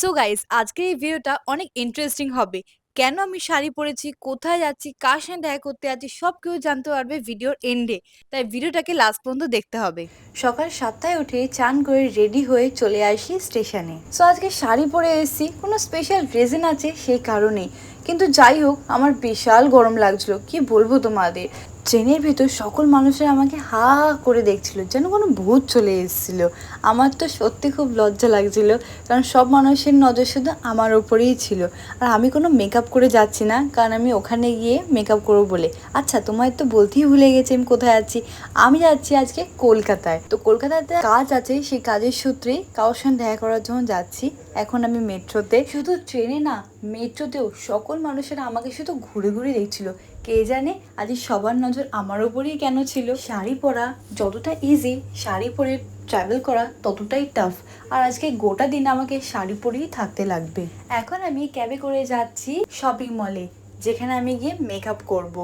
So guys আজকে এই ভিডিওটা অনেক ইন্টারেস্টিং হবে। কেন আমি শাড়ি পরেছি, কোথায় যাচ্ছি, কার সঙ্গে দেখা করতে যাচ্ছি, সব কেউ জানতে পারবে ভিডিওর এন্ডে তাই ভিডিওটাকে লাস্ট পর্যন্ত দেখতে হবে। সকাল সাতটায় উঠে চান করে রেডি হয়ে চলে আসি স্টেশনে সো আজকে শাড়ি পরে এসেছি, কোনো স্পেশাল রিজন আছে সেই কারণে। কিন্তু যাই হোক, আমার বিশাল গরম লাগছিল, কি বলব তোমাদের? ট্রেনের ভেতর সকল মানুষের আমাকে হা করে দেখছিল, যেন কোনো ভূত চলে এসেছিল। আমার তো সত্যি খুব লজ্জা লাগছিল, কারণ সব মানুষের নজর শুধু আমার ওপরেই ছিল। আর আমি কোনো মেকআপ করে যাচ্ছি না, কারণ আমি ওখানে গিয়ে মেকআপ করব বলে। আচ্ছা তোমার তো বলতেই ভুলে গেছি আমি কোথায় যাচ্ছি আমি যাচ্ছি আজকে কলকাতায়। তো কলকাতাতে কাজ আছে, সেই কাজের সূত্রেই কারোর সঙ্গে দেখা করার জন্য যাচ্ছি। এখন আমি মেট্রোতে। শুধু ট্রেনে না, মেট্রোতেও সকল মানুষেরা আমাকে শুধু ঘুরে ঘুরে দেখছিল। কে জানে আজ সবার নজর আমার উপরেই কেন ছিল? শাড়ি পরা যতটা ইজি শাড়ি পরে ট্রাভেল করা ততটাই টাফ আর আজকে গোটা দিন আমাকে শাড়ি পরেই থাকতে লাগবে। এখন আমি ক্যাবে করে যাচ্ছি শপিং মলে যেখানে আমি গিয়ে মেকআপ করব।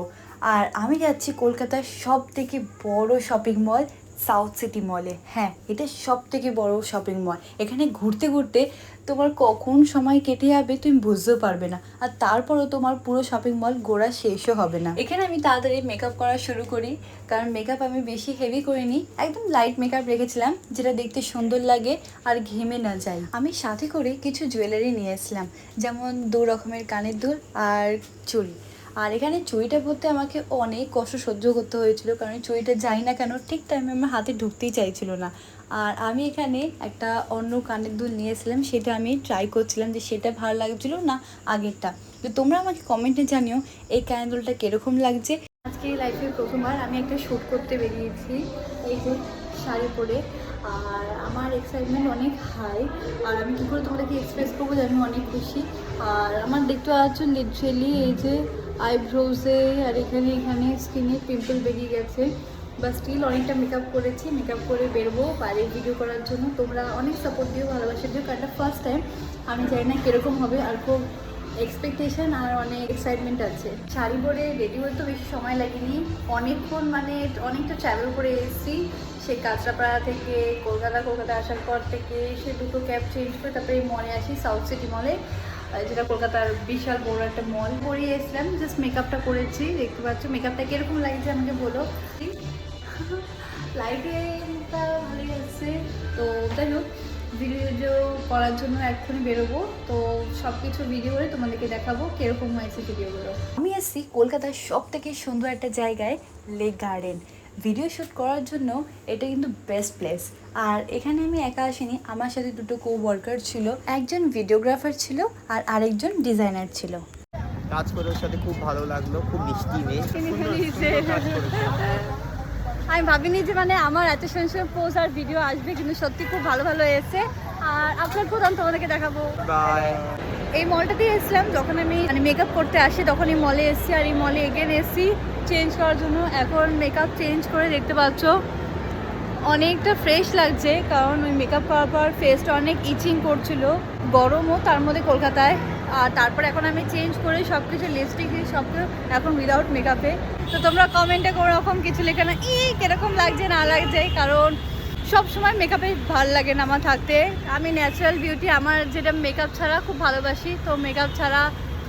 আর আমি যাচ্ছি কলকাতার সব থেকে বড় শপিং মল সাউথ সিটি মলে হ্যাঁ এটা সব থেকে বড় শপিং মল এখানে ঘুরতে ঘুরতে তোমার কখন সময় কেটে যাবে তুমি বুঝতেও পারবে না। আর তারপরও তোমার পুরো শপিং মল গোড়া শেষও হবে না। এখানে আমি তাড়াতাড়ি মেকআপ করা শুরু করি, কারণ মেকআপ আমি বেশি হেভি করিনি। একদম লাইট মেকআপ রেখেছিলাম, যেটা দেখতে সুন্দর লাগে আর ঘেমে না যায়। আমি সাথে করে কিছু জুয়েলারি নিয়ে এসলাম যেমন দু রকমের কানের দুল আর চুড়ি। আর এখানে চুড়িটা পরতে আমাকে অনেক কষ্ট সহ্য করতে হয়েছিল, কারণ চুড়িটা যাই না কেন ঠিক টাইমে আমার হাতে ঢুকতেই চাইছিল না। আর আমি এখানে একটা অন্য কানের দুল নিয়েছিলাম, সেটা আমি ট্রাই করছিলাম যে সেটা ভালো লাগছিল না আগেরটা। তো তোমরা আমাকে কমেন্টে জানিও এই কানের দুলটা কীরকম লাগছে। আজকে লাইফে প্রথমবার আমি একটা শ্যুট করতে বেরিয়েছি, এই শাড়ি পরে। আর আমার এক্সাইটমেন্ট অনেক হাই আর আমি কী করে তোমাদেরকে এক্সপ্রেস করব যে আমি অনেক খুশি। আর আমার দেখতে পাচ্ছ লিটারেলি এই যে আইব্রোজে আর এখানে এখানে স্কিনে পিম্পল বেরিয়ে গেছে। বা স্টিল অনেকটা মেকআপ করেছি মেকআপ করে বেরবো বাইরে ভিডিও করার জন্য। তোমরা অনেক সাপোর্ট দিও, ভালোবাসা দিও, কারণ ফার্স্ট টাইম আমি জানি না কীরকম হবে, আর খুব এক্সপেকটেশন আর অনেক এক্সাইটমেন্ট আছে। শাড়ি পরে রেডি হতে বেশি সময় লাগেনি। অনেকক্ষণ মানে অনেকটা ট্রাভেল করে এসেছি। সেই কাঁচরাপাড়া থেকে, কলকাতা কলকাতা আসার পর থেকে, সে দুটো ক্যাব চেঞ্জ করে তারপরে মলে আসি সাউথ সিটি মলে যেটা কলকাতার বিশাল বড় একটা মল পরিয়ে এসলাম জাস্ট মেকআপটা করেছি, দেখতে পাচ্ছ মেকআপটা কীরকম লাগছে আমাকে বলো। লাইটিংটা ভালোই আছে। তো যাই হোক ভিডিও করার জন্য এক্ষুনি বেরোবো। তো সব কিছু ভিডিও করে তোমাদেরকে দেখাবো কীরকম হয়েছে ভিডিওগুলো আমি এসেছি কলকাতার সব থেকে সুন্দর একটা জায়গায় লেক গার্ডেন ভিডিও শ্যুট করার জন্য এটা কিন্তু বেস্ট প্লেস আর এখানে আমি একা আসিনি আমার সাথে দুটো কো ওয়ার্কার ছিল একজন ভিডিওগ্রাফার ছিল আর আরেকজন ডিজাইনার ছিল। কাজ করে ওর সাথে খুব ভালো লাগল খুব মিষ্টি মেয়ে আমি ভাবিনি যে মানে আমার এত সুন্দর সুন্দর পোজ আর ভিডিও আসবে কিন্তু সত্যি খুব ভালো ভালো এসেছে আর আপনার প্রধান তোমাদেরকে দেখাবো। বাই এই মলটাতে এসেছিলাম যখন আমি মানে মেকআপ করতে আসি তখন এই মলে এসেছি আর এই মলে এগেন এসেছি। চেঞ্জ করার জন্য এখন মেকআপ চেঞ্জ করে দেখতে পাচ্ছ। অনেকটা ফ্রেশ লাগছে, কারণ ওই মেকআপ করার পর ফেসটা অনেক ইচিং করছিল। গরমও তার মধ্যে কলকাতায়। আর তারপর এখন আমি চেঞ্জ করে সব কিছু লিপস্টিক সব কিছু এখন উইদাউট মেকআপে তো তোমরা কমেন্টে কোনো রকম কিছু লেখে না ই কীরকম লাগছে, না লাগছে? কারণ সব সময় মেকআপে ভালো লাগে না আমার থাকতে। আমি ন্যাচারাল বিউটি আমার যেটা মেকআপ ছাড়া খুব ভালোবাসি। তো মেকআপ ছাড়া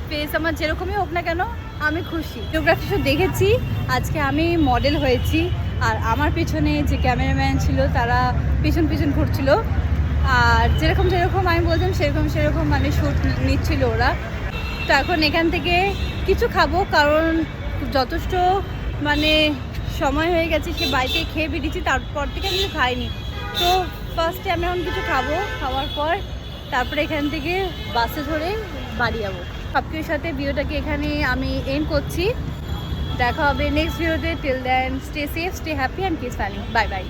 ফেস আমার যেরকমই হোক না কেন আমি খুশি। ভিডিওগ্রাফি শো দেখেছি, আজকে আমি মডেল হয়েছি, আর আমার পিছনে যে ক্যামেরাম্যান ছিল, তারা পিছন পিছন ঘুরছিল। আর যেরকম যেরকম আমি বলতাম সেরকম সেরকম মানে শ্যুট নিচ্ছিল ওরা। তো এখন এখান থেকে কিছু খাব, কারণ যথেষ্ট মানে সময় হয়ে গেছে, সে বাড়িতে খেয়ে বেরিয়েছি, তারপর থেকে আমি খাইনি। তো ফার্স্টে আমি এখন কিছু খাব, খাওয়ার পর তারপরে এখান থেকে বাসে ধরে বাড়ি যাব। কিছুর সাথে ভিডিওটাকে এখানে আমি এন্ড করছি। দেখা হবে নেক্সট ভিডিওতে। Till then stay safe stay happy and kiss fanny bye bye